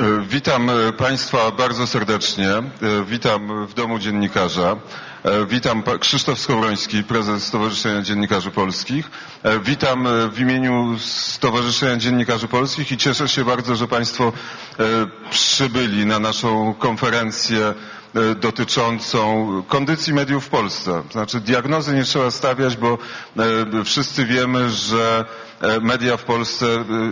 E, Witam e, Państwa bardzo serdecznie. E, Witam w Domu Dziennikarza. Witam Krzysztof Skowroński, prezes Stowarzyszenia Dziennikarzy Polskich. Witam w imieniu Stowarzyszenia Dziennikarzy Polskich i cieszę się bardzo, że Państwo przybyli na naszą konferencję dotyczącą kondycji mediów w Polsce. Znaczy diagnozy nie trzeba stawiać, bo wszyscy wiemy, że media w Polsce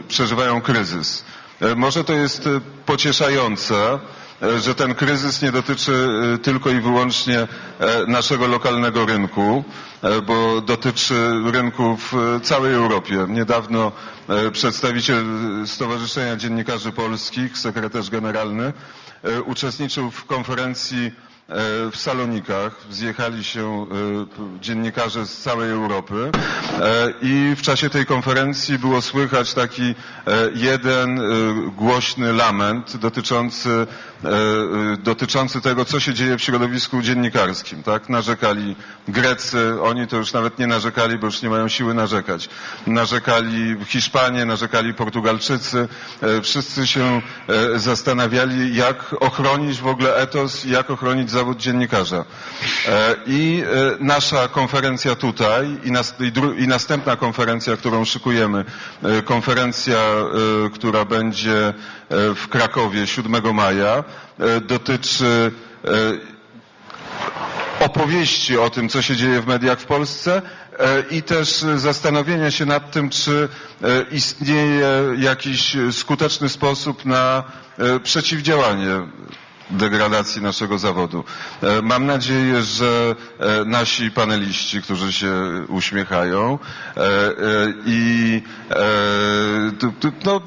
przeżywają kryzys. E, Może to jest e, pocieszające, e, że ten kryzys nie dotyczy tylko i wyłącznie naszego lokalnego rynku, bo dotyczy rynku w e, całej Europie. Niedawno przedstawiciel Stowarzyszenia Dziennikarzy Polskich, sekretarz generalny, uczestniczył w konferencji w Salonikach. Zjechali się e, dziennikarze z całej Europy e, i w czasie tej konferencji było słychać taki e, jeden e, głośny lament dotyczący, e, e, dotyczący tego, co się dzieje w środowisku dziennikarskim. Tak? Narzekali Grecy, oni to już nawet nie narzekali, bo już nie mają siły narzekać. Narzekali Hiszpanie, narzekali Portugalczycy. E, Wszyscy się e, zastanawiali, jak ochronić w ogóle etos jak ochronić zawód dziennikarza. E, I e, nasza konferencja tutaj i, nas, i, dru, i następna konferencja, którą szykujemy, e, konferencja, która będzie w Krakowie 7 maja, dotyczy opowieści o tym, co się dzieje w mediach w Polsce i też zastanowienia się nad tym, czy istnieje jakiś skuteczny sposób na przeciwdziałanie degradacji naszego zawodu. E, Mam nadzieję, że e, nasi paneliści, którzy się uśmiechają e, i no,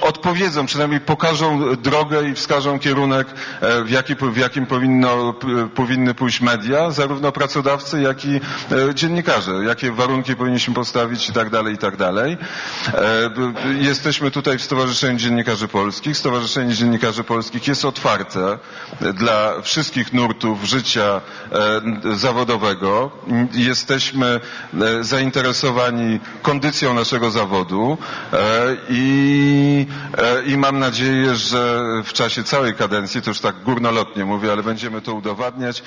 odpowiedzą, przynajmniej pokażą drogę i wskażą kierunek, e, w, jaki, w jakim powinno, powinny pójść media, zarówno pracodawcy, jak i e, dziennikarze, jakie warunki powinniśmy postawić i tak dalej, i tak dalej. E, Jesteśmy tutaj w Stowarzyszeniu Dziennikarzy Polskich. Stowarzyszenie Dziennikarzy Polskich jest otwarte dla wszystkich nurtów życia zawodowego. Jesteśmy zainteresowani kondycją naszego zawodu e, i, e, i mam nadzieję, że w czasie całej kadencji, to już tak górnolotnie mówię, ale będziemy to udowadniać,